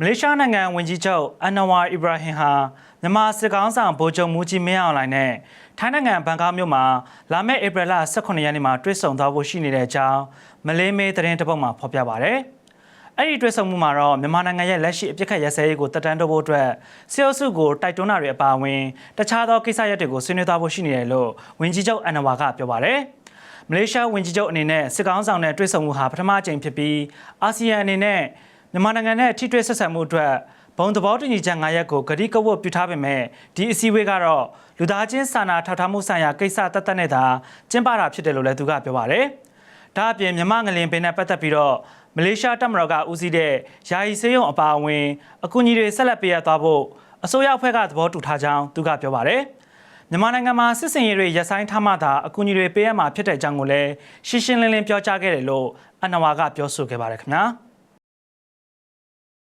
မလေးရှားနိုင်ငံဝန်ကြီးချုပ်အန်နဝါအီဘရာဟင်ဟာမြန်မာစစ်ကောင်ဆောင်ဗိုလ်ချုပ်မူကြီးမင်းအောင်လှိုင်နဲ့ထိုင်းနိုင်ငံဘန်ကောက်မြို့မှာလာမယ့်ဧပြီလ18ရက်နေ့မှာတွေ့ဆုံသွားဖို့ရှိနေတဲ့အကြောင်းမလေးမေးသတင်းတစ်ပုဒ်မှာဖော်ပြပါဗျ။အဲ့ဒီတွေ့ဆုံမှုမှာတော့မြန်မာနိုင်ငံရဲ့လက်ရှိအပြစ်ခတ်ရစဲရေးကိုတက်တန်းတိုးဖို့အတွက်စီအိုစုကိုတိုက်တွန်းတာတွေအပါအဝင်တခြားသောကိစ္စရပ်တွေကိုဆွေးနွေးသွားဖို့ရှိနေတယ်လို့ဝန်ကြီးချုပ်အန်နဝါကပြောပါတယ်။မလေးရှားဝန်ကြီးချုပ်အနေနဲ့စစ်ကောင်ဆောင်နဲ့တွေ့ဆုံမှုဟာပထမအကြိမ်ဖြစ်ပြီးအာဆီယံအနေနဲ့ မြန်မာနိုင်ငံနဲ့ထိတွေ့ဆက်ဆံမှုအတွက်ဘုံသဘောတူညီချက်9ရပ်ကိုဂတိကဝတ်ပြုထားပေမဲ့ဒီအစည်းအဝေးကတော့လူသားချင်းစာနာထောက်ထားမှုဆိုင်ရာကိစ္စတတ်တတ်နဲ့သာကျင်းပတာဖြစ်တယ်လို့လည်းသူကပြောပါတယ်။ဒါအပြင်မြမငလင်ပင်နဲ့ပတ်သက်ပြီးတော့မလေးရှားတပ်မတော်ကဦးစီးတဲ့ယာယီစေးရုံအပါအဝင်အကူအညီတွေဆက်လက်ပေးရသွားဖို့အစိုးရအဖွဲ့ကသဘောတူထားကြောင်းသူကပြောပါတယ်။မြန်မာနိုင်ငံမှာစစ်စင်ရေးတွေရပ်ဆိုင်းထားမှသာအကူအညီတွေပေးရမှာဖြစ်တဲ့အကြောင်းကိုလည်းရှင်းရှင်းလင်းလင်းပြောကြားခဲ့တယ်လို့အန်နဝါကပြောဆိုခဲ့ပါတယ်ခင်ဗျာ။